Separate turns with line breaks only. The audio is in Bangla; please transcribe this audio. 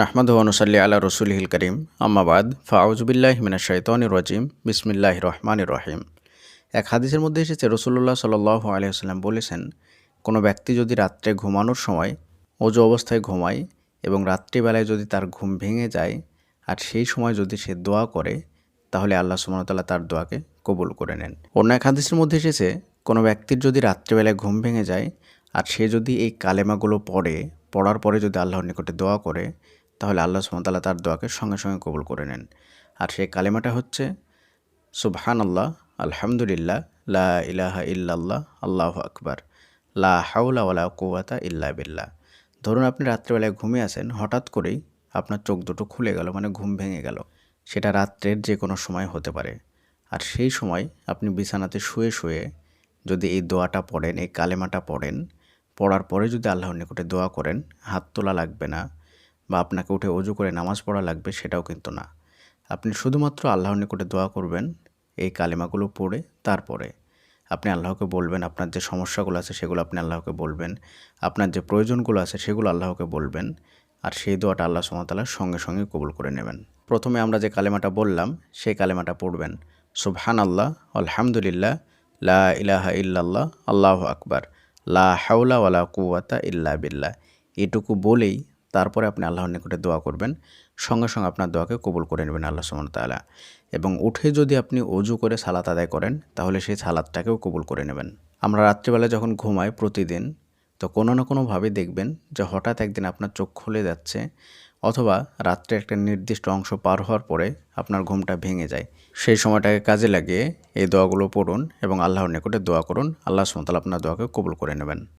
নাহমাদ অনুসাল্লি আল্লাহ রসুলহিল করিম আম্মাবাদ ফাউজবিল্লাহ মিনা শৈতন রাজিম বিসমিল্লাহ রহমান রহিম এক হাদিসের মধ্যে এসেছে রসুল্লাহ সাল আলহিহাল্লাম বলেছেন, কোনো ব্যক্তি যদি রাত্রে ঘুমানোর সময় অজু অবস্থায় ঘুমায় এবং রাত্রিবেলায় যদি তার ঘুম ভেঙে যায়, আর সেই সময় যদি সে দোয়া করে, তাহলে আল্লাহ সুমতল্লাহ তার দোয়াকে কবুল করে নেন। অন্য এক হাদিসের মধ্যে এসেছে, কোনো ব্যক্তির যদি রাত্রিবেলায় ঘুম ভেঙে যায়, আর সে যদি এই কালেমাগুলো পড়ে, পড়ার পরে যদি আল্লাহর নিকটে দোয়া করে তাহলে আল্লাহ সুমতাল্লাহ তার দোয়াকে সঙ্গে সঙ্গে কবুল করে নেন। আর সেই কালেমাটা হচ্ছে সুবহান আল্লাহ আলহামদুলিল্লাহ, লা ইলাহা ইল্লাল্লাহ, আল্লাহ আকবার, লা হাউলা ওয়ালা কুয়াতা ইল্লা বিল্লাহ। ধরুন আপনি রাত্রেবেলায় ঘুমিয়ে আসেন হঠাৎ করেই আপনার চোখ দুটো খুলে গেল মানে ঘুম ভেঙে গেল। সেটা রাত্রের যে কোনো সময় হতে পারে। আর সেই সময় আপনি বিছানাতে শুয়ে শুয়ে যদি এই দোয়াটা পড়েন, এই কালেমাটা পড়েন, পড়ার পরে যদি আল্লাহর নিকটে দোয়া করেন, হাত তোলা লাগবে না। বা আপনাকে উঠে অজু করে নামাজ পড়া লাগবে সেটাও কিন্তু না। আপনি শুধুমাত্র আল্লাহর নিকটে দোয়া করবেন, এই কালেমাগুলো পড়ে তারপরে আপনি আল্লাহকে বলবেন, আপনার যে সমস্যাগুলো আছে সেগুলো আপনি আল্লাহকে বলবেন, আপনার যে প্রয়োজনগুলো আছে সেগুলো আল্লাহকে বলবেন, আর সেই দোয়াটা আল্লাহ সুমতাল্লাহ সঙ্গে সঙ্গে কবুল করে নেবেন। প্রথমে আমরা যে কালেমাটা বললাম, সেই কালেমাটা পড়বেন সুবহান আল্লাহ আলহামদুলিল্লাহ, লা ইলাহা ইল্লাল্লাহ, আল্লাহ আকবার, লা হাউলা ওয়ালা কুয়াতা ইল্লা বিল্লাহ। এটুকু বলেই তারপরে আপনি আল্লাহর নিকটে দোয়া করবেন। সঙ্গে সঙ্গে আপনার দোয়াকে কবুল করে নেবেন আল্লাহ সুমন তালা এবং উঠে যদি আপনি অজু করে সালাত আদায় করেন, তাহলে সেই সালাদটাকেও কবুল করে নেবেন। আমরা রাত্রিবেলা যখন ঘুমাই প্রতিদিন, তো কোনো না কোনোভাবে দেখবেন যে হঠাৎ একদিন আপনার চোখ খুলে যাচ্ছে, অথবা রাত্রে একটা নির্দিষ্ট অংশ পার হওয়ার পরে আপনার ঘুমটা ভেঙে যায়। সেই সময়টাকে কাজে লাগিয়ে এই দোয়াগুলো পড়ুন এবং আল্লাহর নিকটে দোয়া করুন। আল্লাহ সুমতাল আপনার দোয়াকে কবুল করে নেবেন।